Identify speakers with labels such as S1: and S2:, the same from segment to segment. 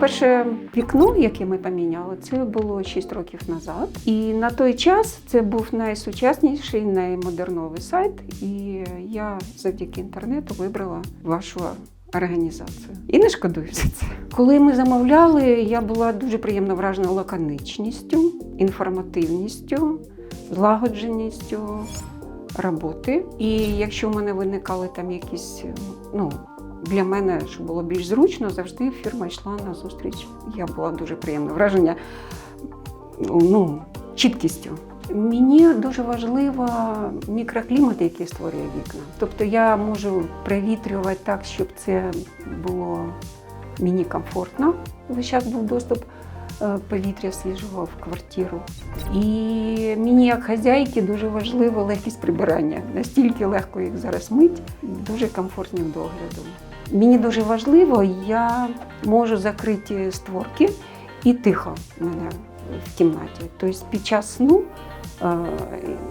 S1: Перше вікно, яке ми поміняли, це було 6 років назад. І на той час це був найсучасніший, наймодерновий сайт. І я завдяки інтернету вибрала вашу організацію. І не шкодую за це. Коли ми замовляли, я була дуже приємно вражена лаконичністю, інформативністю, злагодженістю роботи. І якщо в мене виникали там якісь, ну, для мене, що було більш зручно, завжди фірма йшла на зустріч. Я була дуже приємне враження ну, чіткістю. Мені дуже важливо мікроклімат, який створює вікна. Тобто я можу привітрювати так, щоб це було мені комфортно. Весь час був доступ повітря свіжого в квартиру. І мені, як хазяйки, дуже важливо легкість прибирання. Настільки легко їх зараз мить, дуже комфортним доглядом. Мені дуже важливо, я можу закриті створки і тихо мене в кімнаті. Тобто під час сну е,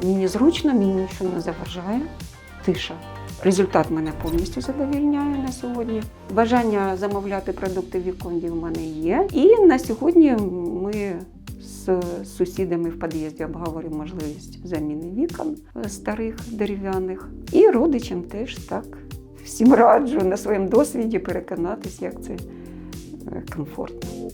S1: мені зручно, мені нічого не заважає. Тиша. Результат мене повністю задовільняє на сьогодні. Бажання замовляти продукти віконді в мене є. І на сьогодні ми з сусідами в під'їзді обговорюємо можливість заміни вікон е, старих дерев'яних. І родичам теж так всім раджу на своєму досвіді переконатись, як це е, комфортно.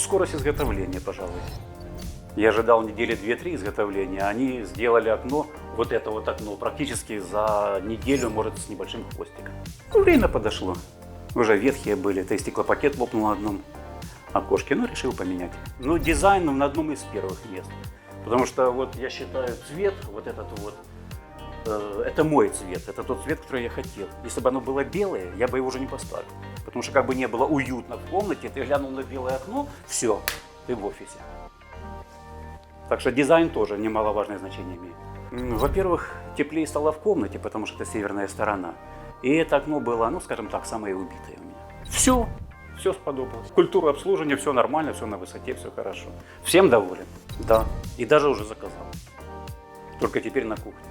S2: Скорость изготовления, пожалуй. Я ожидал недели 2-3 изготовления, они сделали окно, вот это вот окно, практически за неделю, может, с небольшим хвостиком. Ну, время подошло. Уже ветхие были, то есть стеклопакет лопнул на одном окошке, ну, решил поменять. Ну, дизайн на одном из первых мест. Потому что вот я считаю цвет, вот этот вот, э, это мой цвет, это тот цвет, который я хотел. Если бы оно было белое, я бы его уже не поставил. Потому что как бы не было уютно в комнате, ты глянул на белое окно, все, ты в офисе. Так что дизайн тоже немаловажное значение имеет. Во-первых, теплее стало в комнате, потому что это северная сторона. И это окно было, ну, скажем так, самое убитое у меня. Все, все сподобалось. Культура обслуживания, все нормально, все на высоте, все хорошо. Всем доволен? Да. И даже уже заказал. Только теперь на кухне.